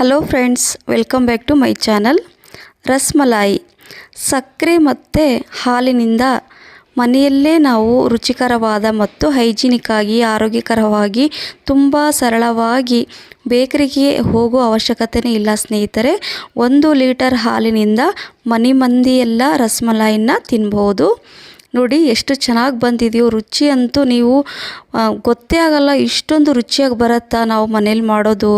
Hello friends welcome back to my channel rasmalai. ಸಕ್ಕರೆ ಮತ್ತು ಹಾಲಿನಿಂದ ಮನೆಯಲ್ಲೇ ನಾವು ರುಚಿಕರವಾದ ಮತ್ತು ಹೈಜಿನಿಕ್ ಆಗಿ ಆರೋಗ್ಯಕರವಾಗಿ, ತುಂಬ ಸರಳವಾಗಿ ಬೇಕರಿಗೆ ಹೋಗೋ ಅವಶ್ಯಕತೆನೇ ಇಲ್ಲ ಸ್ನೇಹಿತರೆ. ಒಂದು ಲೀಟರ್ ಹಾಲಿನಿಂದ ಮನೆ ಮಂದಿಯೆಲ್ಲ ರಸ್ಮಲಾಯಿನ ತಿನ್ಬೋದು. ನೋಡಿ ಎಷ್ಟು ಚೆನ್ನಾಗಿ ಬಂದಿದೆಯೋ, ರುಚಿ ಅಂತೂ ನೀವು ಗೊತ್ತೇ ಆಗಲ್ಲ ಇಷ್ಟೊಂದು ರುಚಿಯಾಗಿ ಬರುತ್ತಾ ನಾವು ಮನೇಲಿ ಮಾಡೋದು.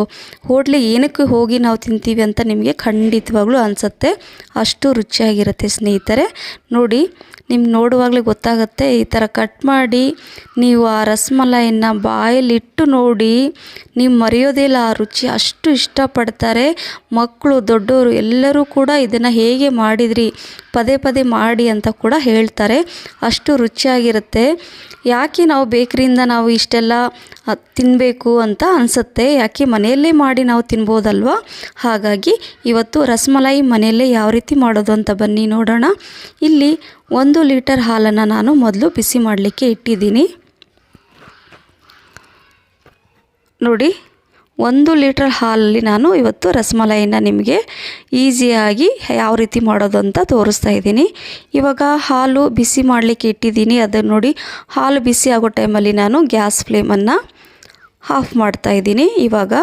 ಹೋಟ್ಲಿಗೆ ಏನಕ್ಕೆ ಹೋಗಿ ನಾವು ತಿಂತೀವಿ ಅಂತ ನಿಮಗೆ ಖಂಡಿತವಾಗ್ಲೂ ಅನಿಸುತ್ತೆ. ಅಷ್ಟು ರುಚಿಯಾಗಿರುತ್ತೆ ಸ್ನೇಹಿತರೆ. ನೋಡಿ ನಿಮ್ಗೆ ನೋಡುವಾಗಲೇ ಗೊತ್ತಾಗುತ್ತೆ. ಈ ಥರ ಕಟ್ ಮಾಡಿ ನೀವು ಆ ರಸಮಲಾಯಿನ ಬಾಯಲ್ಲಿಟ್ಟು ನೋಡಿ ನೀವು ಮರೆಯೋದೇ ಇಲ್ಲ. ಆ ರುಚಿ ಅಷ್ಟು ಇಷ್ಟಪಡ್ತಾರೆ. ಮಕ್ಕಳು ದೊಡ್ಡವರು ಎಲ್ಲರೂ ಕೂಡ ಇದನ್ನು ಹೇಗೆ ಮಾಡಿದ್ರಿ, ಪದೇ ಪದೇ ಮಾಡಿ ಅಂತ ಕೂಡ ಹೇಳ್ತಾರೆ. ಅಷ್ಟು ರುಚಿಯಾಗಿರುತ್ತೆ. ಯಾಕೆ ನಾವು ಬೇಕ್ರಿಯಿಂದ ನಾವು ಇಷ್ಟೆಲ್ಲ ತಿನ್ನಬೇಕು ಅಂತ ಅನಿಸುತ್ತೆ. ಯಾಕೆ ಮನೆಯಲ್ಲೇ ಮಾಡಿ ನಾವು ತಿನ್ಬೋದಲ್ವಾ? ಹಾಗಾಗಿ ಇವತ್ತು ರಸಮಲಾಯಿ ಮನೆಯಲ್ಲೇ ಯಾವ ರೀತಿ ಮಾಡೋದು ಅಂತ ಬನ್ನಿ ನೋಡೋಣ. ಇಲ್ಲಿ ಒಂದು ಲೀಟರ್ ಹಾಲನ್ನು ನಾನು ಮೊದಲು ಬಿಸಿ ಮಾಡಲಿಕ್ಕೆ ಇಟ್ಟಿದ್ದೀನಿ. ನೋಡಿ, ಒಂದು ಲೀಟರ್ ಹಾಲಲ್ಲಿ ನಾನು ಇವತ್ತು ರಸಮಲಾಯಿನ ನಿಮಗೆ ಈಸಿಯಾಗಿ ಯಾವ ರೀತಿ ಮಾಡೋದು ಅಂತ ತೋರಿಸ್ತಾ ಇದ್ದೀನಿ. ಇವಾಗ ಹಾಲು ಬಿಸಿ ಮಾಡಲಿಕ್ಕೆ ಇಟ್ಟಿದ್ದೀನಿ. ಅದನ್ನು ನೋಡಿ, ಹಾಲು ಬಿಸಿ ಆಗೋ ಟೈಮಲ್ಲಿ ನಾನು ಗ್ಯಾಸ್ ಫ್ಲೇಮನ್ನು ಆಫ್ ಮಾಡ್ತಾ ಇದ್ದೀನಿ. ಇವಾಗ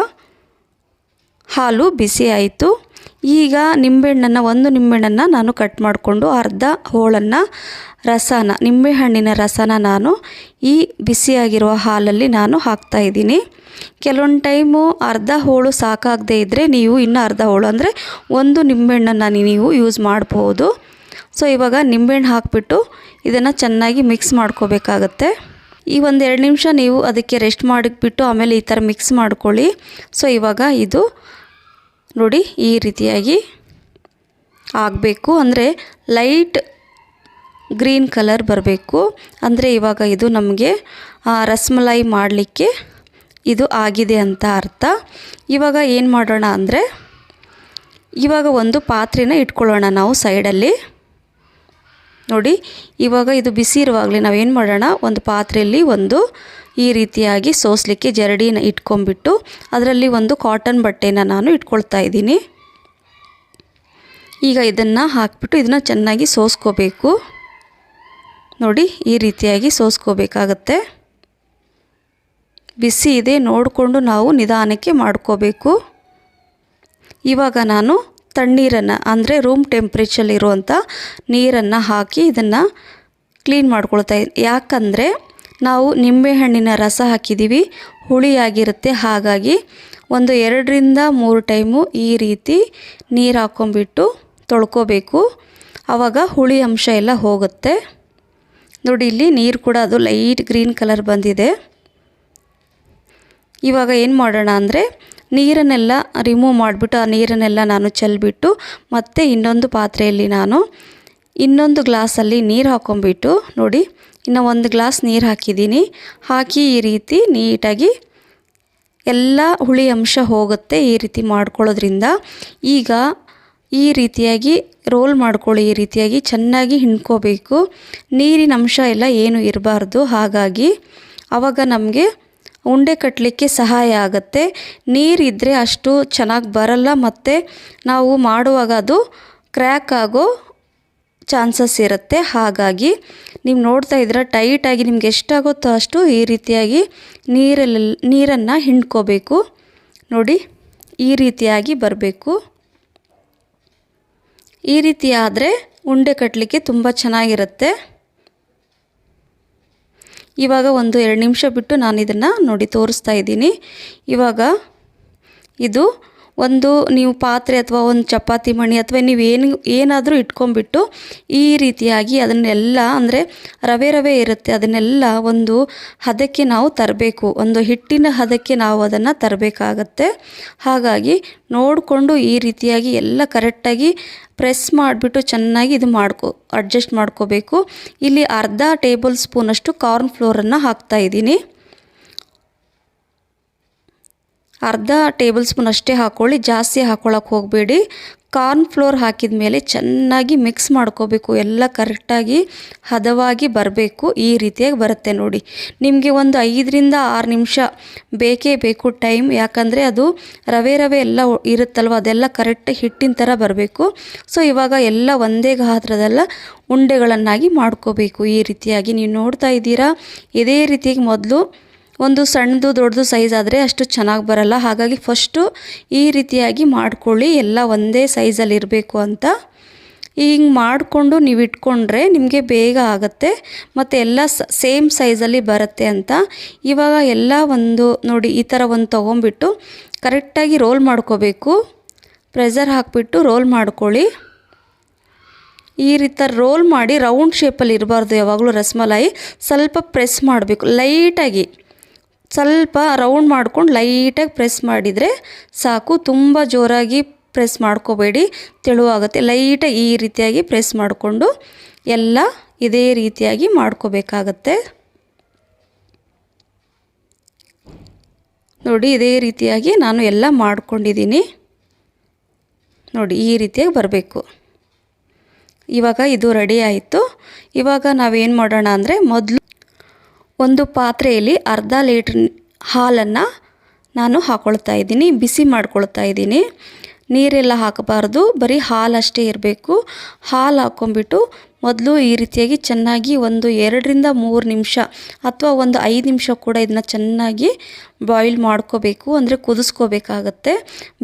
ಹಾಲು ಬಿಸಿ ಆಯಿತು. ಈಗ ನಿಂಬೆಹಣ್ಣನ್ನು, ಒಂದು ನಿಂಬೆಹಣ್ಣನ್ನು ನಾನು ಕಟ್ ಮಾಡಿಕೊಂಡು ಅರ್ಧ ಹೋಳನ್ನು ರಸನ, ನಿಂಬೆಹಣ್ಣಿನ ರಸನ ನಾನು ಈ ಬಿಸಿಯಾಗಿರುವ ಹಾಲಲ್ಲಿ ನಾನು ಹಾಕ್ತಾ ಇದ್ದೀನಿ. ಕೆಲವೊಂದು ಟೈಮು ಅರ್ಧ ಹೋಳು ಸಾಕಾಗದೇ ಇದ್ದರೆ ನೀವು ಇನ್ನೂ ಅರ್ಧ ಹೋಳು ಅಂದರೆ ಒಂದು ನಿಂಬೆಹಣ್ಣನ್ನು ನೀವು ಯೂಸ್ ಮಾಡ್ಬೋದು. ಸೊ ಇವಾಗ ನಿಂಬೆಹಣ್ಣು ಹಾಕಿಬಿಟ್ಟು ಇದನ್ನು ಚೆನ್ನಾಗಿ ಮಿಕ್ಸ್ ಮಾಡ್ಕೋಬೇಕಾಗತ್ತೆ. ಈ ಒಂದು ಎರಡು ನಿಮಿಷ ನೀವು ಅದಕ್ಕೆ ರೆಸ್ಟ್ ಮಾಡಿಬಿಟ್ಟು ಆಮೇಲೆ ಈ ಥರ ಮಿಕ್ಸ್ ಮಾಡ್ಕೊಳ್ಳಿ. ಸೊ ಇವಾಗ ಇದು ನೋಡಿ ಈ ರೀತಿಯಾಗಿ ಆಗಬೇಕು. ಅಂದರೆ ಲೈಟ್ ಗ್ರೀನ್ ಕಲರ್ ಬರಬೇಕು. ಅಂದರೆ ಇವಾಗ ಇದು ನಮಗೆ ರಸಮಲಾಯಿ ಮಾಡಲಿಕ್ಕೆ ಇದು ಆಗಿದೆ ಅಂತ ಅರ್ಥ. ಇವಾಗ ಏನು ಮಾಡೋಣ ಅಂದರೆ, ಇವಾಗ ಒಂದು ಪಾತ್ರೆನ ಇಟ್ಕೊಳ್ಳೋಣ ನಾವು ಸೈಡಲ್ಲಿ. ನೋಡಿ, ಇವಾಗ ಇದು ಬಿಸಿ ಇರುವಾಗಲೇ ನಾವೇನು ಮಾಡೋಣ, ಒಂದು ಪಾತ್ರೆಯಲ್ಲಿ ಒಂದು ಈ ರೀತಿಯಾಗಿ ಸೋಸಲಿಕ್ಕೆ ಜರಡಿನ ಇಟ್ಕೊಂಡ್ಬಿಟ್ಟು ಅದರಲ್ಲಿ ಒಂದು ಕಾಟನ್ ಬಟ್ಟೆನ ನಾನು ಇಟ್ಕೊಳ್ತಾ ಇದ್ದೀನಿ. ಈಗ ಇದನ್ನು ಹಾಕಿಬಿಟ್ಟು ಇದನ್ನು ಚೆನ್ನಾಗಿ ಸೋಸ್ಕೋಬೇಕು. ನೋಡಿ, ಈ ರೀತಿಯಾಗಿ ಸೋಸ್ಕೋಬೇಕಾಗತ್ತೆ. ಬಿಸಿ ಇದೆ, ನೋಡಿಕೊಂಡು ನಾವು ನಿಧಾನಕ್ಕೆ ಮಾಡ್ಕೋಬೇಕು. ಇವಾಗ ನಾನು ತಣ್ಣೀರನ್ನು, ಅಂದರೆ ರೂಮ್ ಟೆಂಪ್ರೇಚಲ್ಲಿರುವಂಥ ನೀರನ್ನು ಹಾಕಿ ಇದನ್ನು ಕ್ಲೀನ್ ಮಾಡ್ಕೊಳ್ತಾ ಯಾಕಂದರೆ ನಾವು ನಿಂಬೆಹಣ್ಣಿನ ರಸ ಹಾಕಿದ್ದೀವಿ ಹುಳಿಯಾಗಿರುತ್ತೆ. ಹಾಗಾಗಿ ಒಂದು ಎರಡರಿಂದ ಮೂರು ಟೈಮು ಈ ರೀತಿ ನೀರು ಹಾಕ್ಕೊಂಬಿಟ್ಟು ತೊಳ್ಕೊಬೇಕು. ಆವಾಗ ಹುಳಿ ಅಂಶ ಎಲ್ಲ ಹೋಗುತ್ತೆ. ನೋಡಿ, ಇಲ್ಲಿ ನೀರು ಕೂಡ ಅದು ಲೈಟ್ ಗ್ರೀನ್ ಕಲರ್ ಬಂದಿದೆ. ಇವಾಗ ಏನು ಮಾಡೋಣ ಅಂದರೆ ನೀರನ್ನೆಲ್ಲ ರಿಮೂವ್ ಮಾಡಿಬಿಟ್ಟು ಆ ನೀರನ್ನೆಲ್ಲ ನಾನು ಚೆಲ್ಬಿಟ್ಟು ಮತ್ತೆ ಇನ್ನೊಂದು ಪಾತ್ರೆಯಲ್ಲಿ ನಾನು ಇನ್ನೊಂದು ಗ್ಲಾಸಲ್ಲಿ ನೀರು ಹಾಕೊಂಬಿಟ್ಟು ನೋಡಿ ಇನ್ನು ಒಂದು ಗ್ಲಾಸ್ ನೀರು ಹಾಕಿದ್ದೀನಿ. ಹಾಕಿ ಈ ರೀತಿ ನೀಟಾಗಿ ಎಲ್ಲ ಹುಳಿ ಅಂಶ ಹೋಗುತ್ತೆ ಈ ರೀತಿ ಮಾಡ್ಕೊಳ್ಳೋದ್ರಿಂದ. ಈಗ ಈ ರೀತಿಯಾಗಿ ರೋಲ್ ಮಾಡ್ಕೊಳ್ಳಿ, ಈ ರೀತಿಯಾಗಿ ಚೆನ್ನಾಗಿ ಹಿಂಡ್ಕೋಬೇಕು. ನೀರಿನ ಅಂಶ ಎಲ್ಲ ಏನು ಇರಬಾರ್ದು. ಹಾಗಾಗಿ ಆವಾಗ ನಮಗೆ ಉಂಡೆ ಕಟ್ಟಲಿಕ್ಕೆ ಸಹಾಯ ಆಗುತ್ತೆ. ನೀರಿದ್ದರೆ ಅಷ್ಟು ಚೆನ್ನಾಗಿ ಬರಲ್ಲ. ಮತ್ತು ನಾವು ಮಾಡುವಾಗ ಅದು ಕ್ರ್ಯಾಕ್ ಆಗೋ ಚಾನ್ಸಸ್ ಇರುತ್ತೆ. ಹಾಗಾಗಿ ನೀವು ನೋಡ್ತಾ ಇದ್ರೆ ಟೈಟಾಗಿ ನಿಮ್ಗೆ ಎಷ್ಟಾಗುತ್ತೋ ಅಷ್ಟು ಈ ರೀತಿಯಾಗಿ ನೀರಲ್ಲಿ, ನೀರನ್ನು ಹಿಂಡ್ಕೋಬೇಕು. ನೋಡಿ, ಈ ರೀತಿಯಾಗಿ ಬರಬೇಕು. ಈ ರೀತಿ ಆದರೆ ಉಂಡೆ ಕಟ್ಟಲಿಕ್ಕೆ ತುಂಬ ಚೆನ್ನಾಗಿರುತ್ತೆ. ಇವಾಗ ಒಂದು ಎರಡು ನಿಮಿಷ ಬಿಟ್ಟು ನಾನು ಇದನ್ನು ನೋಡಿ ತೋರಿಸ್ತಾ ಇದ್ದೀನಿ. ಇವಾಗ ಇದು ಒಂದು ನೀವು ಪಾತ್ರೆ ಅಥವಾ ಒಂದು ಚಪಾತಿ ಮಣಿ ಅಥವಾ ನೀವು ಏನು, ಏನಾದರೂ ಇಟ್ಕೊಂಡ್ಬಿಟ್ಟು ಈ ರೀತಿಯಾಗಿ ಅದನ್ನೆಲ್ಲ ಅಂದರೆ ರವೆ ರವೆ ಇರುತ್ತೆ, ಅದನ್ನೆಲ್ಲ ಒಂದು ಹದಕ್ಕೆ ನಾವು ತರಬೇಕು. ಒಂದು ಹಿಟ್ಟಿನ ಹದಕ್ಕೆ ನಾವು ಅದನ್ನು ತರಬೇಕಾಗತ್ತೆ. ಹಾಗಾಗಿ ನೋಡಿಕೊಂಡು ಈ ರೀತಿಯಾಗಿ ಎಲ್ಲ ಕರೆಕ್ಟಾಗಿ ಪ್ರೆಸ್ ಮಾಡಿಬಿಟ್ಟು ಚೆನ್ನಾಗಿ ಇದು ಮಾಡ್ಕೊ, ಅಡ್ಜಸ್ಟ್ ಮಾಡ್ಕೋಬೇಕು. ಇಲ್ಲಿ ಅರ್ಧ ಟೇಬಲ್ ಸ್ಪೂನಷ್ಟು ಕಾರ್ನ್ ಫ್ಲೋರನ್ನು ಹಾಕ್ತಾ ಇದ್ದೀನಿ. ಅರ್ಧ ಟೇಬಲ್ ಸ್ಪೂನ್ ಅಷ್ಟೇ ಹಾಕ್ಕೊಳ್ಳಿ ಜಾಸ್ತಿ ಹಾಕ್ಕೊಳಕ್ಕೆ ಹೋಗಬೇಡಿ. ಕಾರ್ನ್ ಫ್ಲೋರ್ ಹಾಕಿದ ಮೇಲೆ ಚೆನ್ನಾಗಿ ಮಿಕ್ಸ್ ಮಾಡ್ಕೋಬೇಕು. ಎಲ್ಲ ಕರೆಕ್ಟಾಗಿ ಹದವಾಗಿ ಬರಬೇಕು. ಈ ರೀತಿಯಾಗಿ ಬರುತ್ತೆ ನೋಡಿ. ನಿಮಗೆ ಒಂದು ಐದರಿಂದ ಆರು ನಿಮಿಷ ಬೇಕೇ ಬೇಕು ಟೈಮ್. ಯಾಕಂದರೆ ಅದು ರವೆ ರವೆ ಎಲ್ಲ ಇರುತ್ತಲ್ವ, ಅದೆಲ್ಲ ಕರೆಕ್ಟ್ ಹಿಟ್ಟಿನ ಥರ ಬರಬೇಕು. ಸೊ, ಇವಾಗ ಎಲ್ಲ ಒಂದೇ ಗಾತ್ರದೆಲ್ಲ ಉಂಡೆಗಳನ್ನಾಗಿ ಮಾಡ್ಕೋಬೇಕು. ಈ ರೀತಿಯಾಗಿ ನೀವು ನೋಡ್ತಾ ಇದ್ದೀರಾ? ಇದೇ ರೀತಿಯಾಗಿ ಮೊದಲು ಒಂದು ಸಣ್ಣದು ದೊಡ್ಡದು ಸೈಜ್ ಆದರೆ ಅಷ್ಟು ಚೆನ್ನಾಗಿ ಬರಲ್ಲ. ಹಾಗಾಗಿ ಫಸ್ಟು ಈ ರೀತಿಯಾಗಿ ಮಾಡ್ಕೊಳ್ಳಿ. ಎಲ್ಲ ಒಂದೇ ಸೈಜಲ್ಲಿ ಇರಬೇಕು ಅಂತ. ಹಿಂಗೆ ಮಾಡಿಕೊಂಡು ನೀವು ಇಟ್ಕೊಂಡ್ರೆ ನಿಮಗೆ ಬೇಗ ಆಗುತ್ತೆ. ಮತ್ತು ಎಲ್ಲ ಸೇಮ್ ಸೈಜಲ್ಲಿ ಬರುತ್ತೆ ಅಂತ. ಇವಾಗ ಎಲ್ಲ ಒಂದು ನೋಡಿ ಈ ಥರ ಒಂದು ತೊಗೊಂಬಿಟ್ಟು ಕರೆಕ್ಟಾಗಿ ರೋಲ್ ಮಾಡ್ಕೋಬೇಕು. ಪ್ರೆಸರ್ ಹಾಕಿಬಿಟ್ಟು ರೋಲ್ ಮಾಡ್ಕೊಳ್ಳಿ. ಈ ರೀತಿ ರೋಲ್ ಮಾಡಿ ರೌಂಡ್ ಶೇಪಲ್ಲಿ ಇರಬಾರ್ದು ಯಾವಾಗಲೂ ರಸಮಲಾಯಿ. ಸ್ವಲ್ಪ ಪ್ರೆಸ್ ಮಾಡಬೇಕು. ಲೈಟಾಗಿ ಸ್ವಲ್ಪ ರೌಂಡ್ ಮಾಡ್ಕೊಂಡು ಲೈಟಾಗಿ ಪ್ರೆಸ್ ಮಾಡಿದರೆ ಸಾಕು. ತುಂಬ ಜೋರಾಗಿ ಪ್ರೆಸ್ ಮಾಡ್ಕೋಬೇಡಿ. ತೆಳುವಾಗುತ್ತೆ. ಲೈಟಾಗಿ ಈ ರೀತಿಯಾಗಿ ಪ್ರೆಸ್ ಮಾಡಿಕೊಂಡು ಎಲ್ಲ ಇದೇ ರೀತಿಯಾಗಿ ಮಾಡ್ಕೋಬೇಕಾಗತ್ತೆ. ನೋಡಿ, ಇದೇ ರೀತಿಯಾಗಿ ನಾನು ಎಲ್ಲ ಮಾಡ್ಕೊಂಡಿದ್ದೀನಿ. ನೋಡಿ, ಈ ರೀತಿಯಾಗಿ ಬರಬೇಕು. ಇವಾಗ ಇದು ರೆಡಿ ಆಯಿತು. ಇವಾಗ ನಾವೇನು ಮಾಡೋಣ ಅಂದರೆ ಮೊದಲು ಒಂದು ಪಾತ್ರೆಯಲ್ಲಿ ಅರ್ಧ ಲೀಟ್ರ್ ಹಾಲನ್ನು ನಾನು ಹಾಕ್ಕೊಳ್ತಾ ಇದ್ದೀನಿ, ಬಿಸಿ ಮಾಡ್ಕೊಳ್ತಾ ಇದ್ದೀನಿ. ನೀರೆಲ್ಲ ಹಾಕಬಾರ್ದು, ಬರೀ ಹಾಲಷ್ಟೇ ಇರಬೇಕು. ಹಾಲು ಹಾಕ್ಕೊಂಬಿಟ್ಟು ಮೊದಲು ಈ ರೀತಿಯಾಗಿ ಚೆನ್ನಾಗಿ ಒಂದು ಎರಡರಿಂದ ಮೂರು ನಿಮಿಷ ಅಥವಾ ಒಂದು ಐದು ನಿಮಿಷ ಕೂಡ ಇದನ್ನ ಚೆನ್ನಾಗಿ ಬಾಯ್ಲ್ ಮಾಡ್ಕೋಬೇಕು, ಅಂದರೆ ಕುದಿಸ್ಕೋಬೇಕಾಗತ್ತೆ.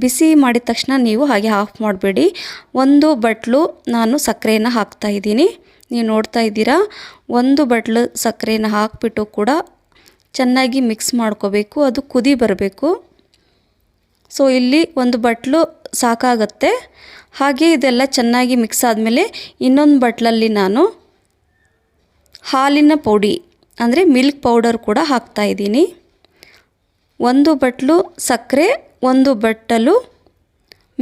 ಬಿಸಿ ಮಾಡಿದ ತಕ್ಷಣ ನೀವು ಹಾಗೆ ಆಫ್ ಮಾಡಬೇಡಿ. ಒಂದು ಬಟ್ಲು ನಾನು ಸಕ್ಕರೆಯನ್ನು ಹಾಕ್ತಾಯಿದ್ದೀನಿ ನೀವು ನೋಡ್ತಾ ಇದ್ದೀರಾ, ಒಂದು ಬಟ್ಲು ಸಕ್ಕರೆನ ಹಾಕಿಬಿಟ್ಟು ಕೂಡ ಚೆನ್ನಾಗಿ ಮಿಕ್ಸ್ ಮಾಡ್ಕೋಬೇಕು, ಅದು ಕುದಿ ಬರಬೇಕು. ಸೊ ಇಲ್ಲಿ ಒಂದು ಬಟ್ಲು ಸಾಕಾಗತ್ತೆ. ಹಾಗೆ ಇದೆಲ್ಲ ಚೆನ್ನಾಗಿ ಮಿಕ್ಸ್ ಆದಮೇಲೆ ಇನ್ನೊಂದು ಬಟ್ಲಲ್ಲಿ ನಾನು ಹಾಲಿನ ಪೌಡಿ, ಅಂದರೆ ಮಿಲ್ಕ್ ಪೌಡರ್ ಕೂಡ ಹಾಕ್ತಾಯಿದ್ದೀನಿ ಒಂದು ಬಟ್ಲು ಸಕ್ಕರೆ, ಒಂದು ಬಟ್ಟಲು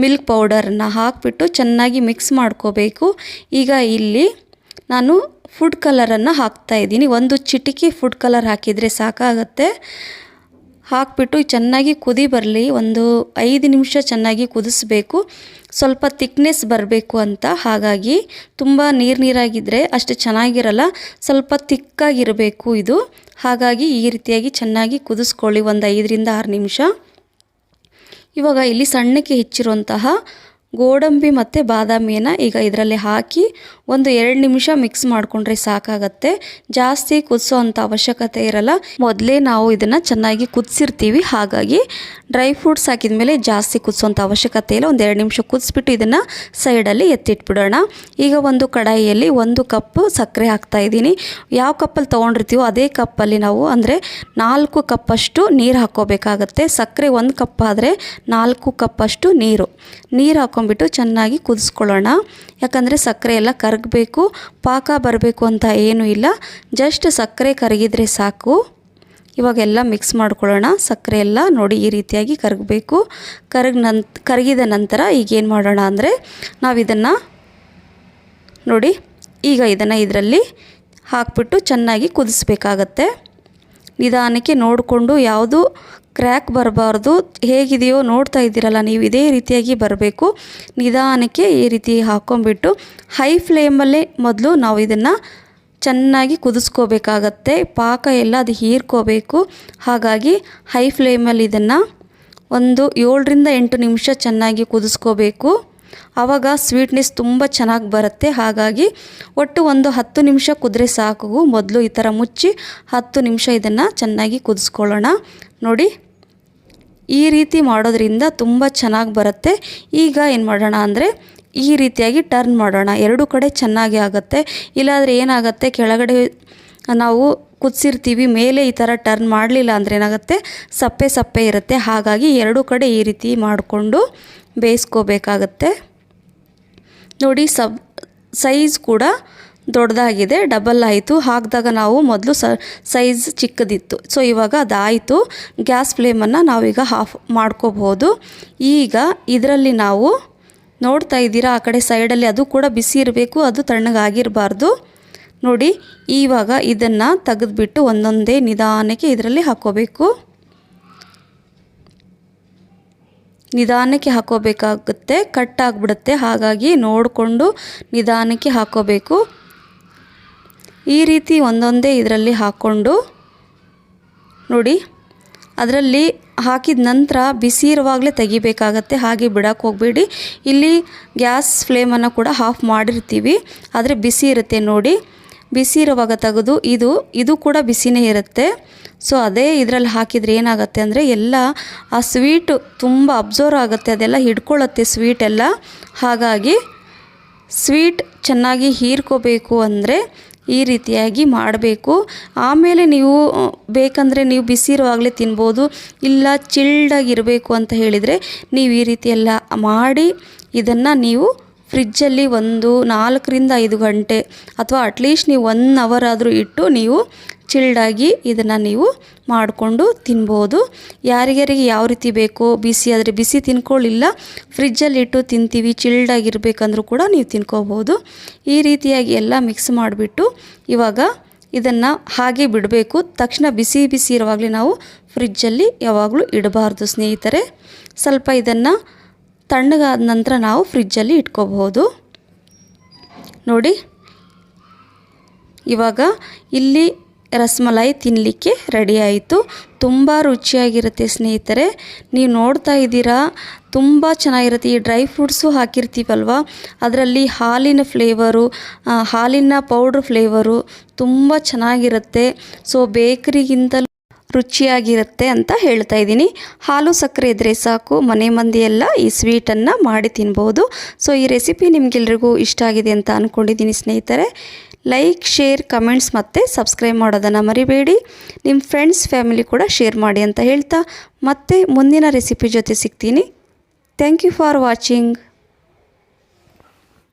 ಮಿಲ್ಕ್ ಪೌಡರನ್ನು ಹಾಕಿಬಿಟ್ಟು ಚೆನ್ನಾಗಿ ಮಿಕ್ಸ್ ಮಾಡ್ಕೋಬೇಕು. ಈಗ ಇಲ್ಲಿ ನಾನು ಫುಡ್ ಕಲರನ್ನು ಹಾಕ್ತಾಯಿದ್ದೀನಿ ಒಂದು ಚಿಟಿಕಿ ಫುಡ್ ಕಲರ್ ಹಾಕಿದರೆ ಸಾಕಾಗತ್ತೆ. ಹಾಕಿಬಿಟ್ಟು ಚೆನ್ನಾಗಿ ಕುದಿ ಬರಲಿ. ಒಂದು ಐದು ನಿಮಿಷ ಚೆನ್ನಾಗಿ ಕುದಿಸ್ಬೇಕು. ಸ್ವಲ್ಪ ತಿಕ್ನೆಸ್ ಬರಬೇಕು ಅಂತ. ಹಾಗಾಗಿ ತುಂಬ ನೀರು ನೀರಾಗಿದ್ದರೆ ಅಷ್ಟು ಚೆನ್ನಾಗಿರಲ್ಲ. ಸ್ವಲ್ಪ ತಿಕ್ಕಾಗಿರಬೇಕು ಇದು. ಹಾಗಾಗಿ ಈ ರೀತಿಯಾಗಿ ಚೆನ್ನಾಗಿ ಕುದಿಸ್ಕೊಳ್ಳಿ. ಒಂದು ಐದರಿಂದ ಆರು ನಿಮಿಷ. ಇವಾಗ ಇಲ್ಲಿ ಸಣ್ಣಕ್ಕೆ ಹೆಚ್ಚಿರುವಂತಹ ಗೋಡಂಬಿ ಮತ್ತು ಬಾದಾಮಿಯನ್ನು ಈಗ ಇದರಲ್ಲಿ ಹಾಕಿ ಒಂದು ಎರಡು ನಿಮಿಷ ಮಿಕ್ಸ್ ಮಾಡಿಕೊಂಡ್ರೆ ಸಾಕಾಗತ್ತೆ. ಜಾಸ್ತಿ ಕುದಿಸೋ ಅಂಥ ಅವಶ್ಯಕತೆ ಇರಲ್ಲ. ಮೊದಲೇ ನಾವು ಇದನ್ನು ಚೆನ್ನಾಗಿ ಕುದಿಸಿರ್ತೀವಿ. ಹಾಗಾಗಿ ಡ್ರೈ ಫ್ರೂಟ್ಸ್ ಹಾಕಿದ ಮೇಲೆ ಜಾಸ್ತಿ ಕುದಿಸೋಂಥ ಅವಶ್ಯಕತೆ ಇಲ್ಲ. ಒಂದು ಎರಡು ನಿಮಿಷ ಕುದಿಸ್ಬಿಟ್ಟು ಇದನ್ನು ಸೈಡಲ್ಲಿ ಎತ್ತಿಟ್ಬಿಡೋಣ. ಈಗ ಒಂದು ಕಡಾಯಿಯಲ್ಲಿ ಒಂದು ಕಪ್ಪು ಸಕ್ಕರೆ ಹಾಕ್ತಾ ಇದ್ದೀನಿ. ಯಾವ ಕಪ್ಪಲ್ಲಿ ತೊಗೊಂಡಿರ್ತೀವೋ ಅದೇ ಕಪ್ಪಲ್ಲಿ ನಾವು ಅಂದರೆ ನಾಲ್ಕು ಕಪ್ಪಷ್ಟು ನೀರು ಹಾಕ್ಕೋಬೇಕಾಗತ್ತೆ ಸಕ್ಕರೆ ಒಂದು ಕಪ್ ಆದರೆ ನಾಲ್ಕು ಕಪ್ಪಷ್ಟು ನೀರು. ನೀರು ಹಾಕ್ಕೊಂಬಿಟ್ಟು ಚೆನ್ನಾಗಿ ಕುದಿಸ್ಕೊಳ್ಳೋಣ. ಯಾಕಂದರೆ ಸಕ್ಕರೆ ಎಲ್ಲ ಕರಗಬೇಕು, ಪಾಕ ಬರಬೇಕು ಅಂತ ಏನೂ ಇಲ್ಲ. ಜಸ್ಟ್ ಸಕ್ಕರೆ ಕರಗಿದರೆ ಸಾಕು. ಇವಾಗೆಲ್ಲ ಮಿಕ್ಸ್ ಮಾಡ್ಕೊಳ್ಳೋಣ. ಸಕ್ಕರೆ ಎಲ್ಲ ನೋಡಿ ಈ ರೀತಿಯಾಗಿ ಕರಗಬೇಕು. ಕರಗ ಕರಗಿದ ನಂತರ ಈಗ ಏನು ಮಾಡೋಣ ಅಂದರೆ ನಾವು ಇದನ್ನು ನೋಡಿ, ಈಗ ಇದನ್ನು ಇದರಲ್ಲಿ ಹಾಕ್ಬಿಟ್ಟು ಚೆನ್ನಾಗಿ ಕುದಿಸ್ಬೇಕಾಗತ್ತೆ. ನಿಧಾನಕ್ಕೆ ನೋಡಿಕೊಂಡು ಯಾವುದು ಕ್ರ್ಯಾಕ್ ಬರಬಾರ್ದು. ಹೇಗಿದೆಯೋ ನೋಡ್ತಾ ಇದ್ದೀರಲ್ಲ, ನೀವು ಇದೇ ರೀತಿಯಾಗಿ ಬರಬೇಕು. ನಿಧಾನಕ್ಕೆ ಈ ರೀತಿ ಹಾಕ್ಕೊಂಬಿಟ್ಟು ಹೈ ಫ್ಲೇಮಲ್ಲೇ ಮೊದಲು ನಾವು ಇದನ್ನು ಚೆನ್ನಾಗಿ ಕುದಿಸ್ಕೋಬೇಕಾಗತ್ತೆ. ಪಾಕ ಎಲ್ಲ ಅದು ಹೀರ್ಕೋಬೇಕು. ಹಾಗಾಗಿ ಹೈ ಫ್ಲೇಮಲ್ಲಿ ಇದನ್ನು ಒಂದು ಏಳರಿಂದ ಎಂಟು ನಿಮಿಷ ಚೆನ್ನಾಗಿ ಕುದಿಸ್ಕೋಬೇಕು. ಆವಾಗ ಸ್ವೀಟ್ನೆಸ್ ತುಂಬ ಚೆನ್ನಾಗಿ ಬರುತ್ತೆ. ಹಾಗಾಗಿ ಒಟ್ಟು ಒಂದು ಹತ್ತು ನಿಮಿಷ ಕುದ್ರೆ ಸಾಕು. ಮೊದಲು ಈ ಥರ ಮುಚ್ಚಿ ಹತ್ತು ನಿಮಿಷ ಇದನ್ನು ಚೆನ್ನಾಗಿ ಕುದಿಸ್ಕೊಳ್ಳೋಣ. ನೋಡಿ. ಈ ರೀತಿ ಮಾಡೋದ್ರಿಂದ ತುಂಬ ಚೆನ್ನಾಗಿ ಬರುತ್ತೆ. ಈಗ ಏನು ಮಾಡೋಣ ಅಂದರೆ, ಈ ರೀತಿಯಾಗಿ ಟರ್ನ್ ಮಾಡೋಣ. ಎರಡೂ ಕಡೆ ಚೆನ್ನಾಗಿ ಆಗುತ್ತೆ. ಇಲ್ಲಾಂದರೆ ಏನಾಗುತ್ತೆ, ಕೆಳಗಡೆ ನಾವು ಕುದಿಸಿರ್ತೀವಿ, ಮೇಲೆ ಈ ಥರ ಟರ್ನ್ ಮಾಡಲಿಲ್ಲ ಅಂದರೆ ಏನಾಗುತ್ತೆ, ಸಪ್ಪೆ ಸಪ್ಪೆ ಇರುತ್ತೆ. ಹಾಗಾಗಿ ಎರಡೂ ಕಡೆ ಈ ರೀತಿ ಮಾಡಿಕೊಂಡು ಬೇಯಿಸ್ಕೋಬೇಕಾಗತ್ತೆ. ನೋಡಿ, ಸಬ್ ಸೈಜ್ ಕೂಡ ದೊಡ್ಡದಾಗಿದೆ ಡಬಲ್ ಆಯಿತು. ಹಾಕಿದಾಗ ನಾವು ಮೊದಲು ಸೈಜ್ ಚಿಕ್ಕದಿತ್ತು. ಸೊ ಇವಾಗ ಅದಾಯಿತು. ಗ್ಯಾಸ್ ಫ್ಲೇಮನ್ನು ನಾವೀಗ ಹಾಫ್ ಮಾಡ್ಕೋಬೋದು. ಈಗ ಇದರಲ್ಲಿ ನಾವು ನೋಡ್ತಾ ಇದ್ದೀರಾ, ಆ ಕಡೆ ಸೈಡಲ್ಲಿ ಅದು ಕೂಡ ಬಿಸಿ ಇರಬೇಕು, ಅದು ತಣ್ಣಗಾಗಿರಬಾರ್ದು. ನೋಡಿ, ಇವಾಗ ಇದನ್ನು ತೆಗೆದುಬಿಟ್ಟು ಒಂದೊಂದೇ ನಿಧಾನಕ್ಕೆ ಇದರಲ್ಲಿ ಹಾಕ್ಕೋಬೇಕು. ನಿಧಾನಕ್ಕೆ ಹಾಕೋಬೇಕಾಗುತ್ತೆ ಕಟ್ ಆಗಿಬಿಡುತ್ತೆ. ಹಾಗಾಗಿ ನೋಡಿಕೊಂಡು ನಿಧಾನಕ್ಕೆ ಹಾಕೋಬೇಕು ಈ ರೀತಿ ಒಂದೊಂದೇ ಇದರಲ್ಲಿ ಹಾಕ್ಕೊಂಡು ನೋಡಿ, ಅದರಲ್ಲಿ ಹಾಕಿದ ನಂತರ ಬಿಸಿ ಇರುವಾಗಲೇ ತೆಗಿಬೇಕಾಗತ್ತೆ. ಹಾಗೆ ಬಿಡೋಕ್ಕೆ ಹೋಗಬೇಡಿ. ಇಲ್ಲಿ ಗ್ಯಾಸ್ ಫ್ಲೇಮನ್ನು ಕೂಡ ಆಫ್ ಮಾಡಿರ್ತೀವಿ. ಆದರೆ ಬಿಸಿ ಇರುತ್ತೆ ನೋಡಿ. ಬಿಸಿ ಇರುವಾಗ ತೆಗೆದು ಇದು ಇದು ಕೂಡ ಬಿಸಿನೇ ಇರುತ್ತೆ. ಸೊ ಅದೇ ಇದರಲ್ಲಿ ಹಾಕಿದರೆ ಏನಾಗುತ್ತೆ ಅಂದರೆ ಎಲ್ಲ ಆ ಸ್ವೀಟು ತುಂಬ ಅಬ್ಸರ್ವ್ ಆಗುತ್ತೆ. ಅದೆಲ್ಲ ಹಿಡ್ಕೊಳ್ಳುತ್ತೆ ಸ್ವೀಟೆಲ್ಲ ಹಾಗಾಗಿ ಸ್ವೀಟ್ ಚೆನ್ನಾಗಿ ಹೀರ್ಕೋಬೇಕು ಅಂದರೆ ಈ ರೀತಿಯಾಗಿ ಮಾಡಬೇಕು. ಆಮೇಲೆ ನೀವು ಬೇಕಂದರೆ ನೀವು ಬಿಸಿರುವಾಗಲೇ ತಿನ್ಬೋದು, ಇಲ್ಲ ಚಿಲ್ಡಾಗಿರಬೇಕು ಅಂತ ಹೇಳಿದರೆ ನೀವು ಈ ರೀತಿ ಎಲ್ಲ ಮಾಡಿ, ಇದನ್ನು ನೀವು ಫ್ರಿಜ್ಜಲ್ಲಿ ಒಂದು ನಾಲ್ಕರಿಂದ ಐದು ಗಂಟೆ ಅಥವಾ ಅಟ್ಲೀಸ್ಟ್ ನೀವು ಒನ್ ಅವರ್ ಆದರೂ ಇಟ್ಟು ನೀವು ಚಿಲ್ಡಾಗಿ ಇದನ್ನು ನೀವು ಮಾಡಿಕೊಂಡು ತಿನ್ಬೋದು. ಯಾರಿಗ್ಯಾರಿಗೆ ಯಾವ ರೀತಿ ಬೇಕೋ ಬಿಸಿ ಆದರೆ ಬಿಸಿ ತಿನ್ಕೊಳ್ಳಿಲ್ಲ, ಫ್ರಿಜ್ಜಲ್ಲಿ ಇಟ್ಟು ತಿಂತೀವಿ ಚಿಲ್ಡಾಗಿರ್ಬೇಕಂದ್ರೂ ಕೂಡ ನೀವು ತಿನ್ಕೋಬೋದು. ಈ ರೀತಿಯಾಗಿ ಎಲ್ಲ ಮಿಕ್ಸ್ ಮಾಡಿಬಿಟ್ಟು ಇವಾಗ ಇದನ್ನು ಹಾಗೆ ಬಿಡಬೇಕು. ತಕ್ಷಣ ಬಿಸಿ ಬಿಸಿ ಇರುವಾಗಲೇ ನಾವು ಫ್ರಿಜ್ಜಲ್ಲಿ ಯಾವಾಗಲೂ ಇಡಬಾರ್ದು ಸ್ನೇಹಿತರೆ. ಸ್ವಲ್ಪ ಇದನ್ನು ತಣ್ಣಗಾದ ನಂತರ ನಾವು ಫ್ರಿಜ್ಜಲ್ಲಿ ಇಟ್ಕೋಬಹುದು. ನೋಡಿ, ಇವಾಗ ಇಲ್ಲಿ ರಸಮಲಾಯಿ ತಿನ್ನಲಿಕ್ಕೆ ರೆಡಿ ಆಯಿತು. ತುಂಬ ರುಚಿಯಾಗಿರುತ್ತೆ ಸ್ನೇಹಿತರೆ. ನೀವು ನೋಡ್ತಾ ಇದ್ದೀರಾ, ತುಂಬ ಚೆನ್ನಾಗಿರುತ್ತೆ. ಈ ಡ್ರೈ ಫ್ರೂಟ್ಸು ಹಾಕಿರ್ತೀವಲ್ವ? ಅದರಲ್ಲಿ ಹಾಲಿನ ಫ್ಲೇವರು ಹಾಲಿನ ಪೌಡ್ರ್ ಫ್ಲೇವರು ತುಂಬ ಚೆನ್ನಾಗಿರುತ್ತೆ. ಸೊ, ಬೇಕ್ರಿಗಿಂತಲೂ ರುಚಿಯಾಗಿರುತ್ತೆ ಅಂತ ಹೇಳ್ತಾ ಇದ್ದೀನಿ. ಹಾಲು ಸಕ್ಕರೆ ಇದ್ದರೆ ಸಾಕು, ಮನೆ ಮಂದಿಯೆಲ್ಲ ಈ ಸ್ವೀಟನ್ನು ಮಾಡಿ ತಿನ್ಬೋದು. ಸೊ ಈ ರೆಸಿಪಿ ನಿಮಗೆಲ್ರಿಗೂ ಇಷ್ಟ ಆಗಿದೆ ಅಂತ ಅಂದ್ಕೊಂಡಿದ್ದೀನಿ ಸ್ನೇಹಿತರೆ. ಲೈಕ್ ಶೇರ್ ಕಮೆಂಟ್ಸ್ ಮತ್ತು ಸಬ್ಸ್ಕ್ರೈಬ್ ಮಾಡೋದನ್ನು ಮರಿಬೇಡಿ. ನಿಮ್ಮ ಫ್ರೆಂಡ್ಸ್ ಫ್ಯಾಮಿಲಿ ಕೂಡ ಶೇರ್ ಮಾಡಿ ಅಂತ ಹೇಳ್ತಾ ಮತ್ತೆ ಮುಂದಿನ ರೆಸಿಪಿ ಜೊತೆ ಸಿಗ್ತೀನಿ. Thank you for watching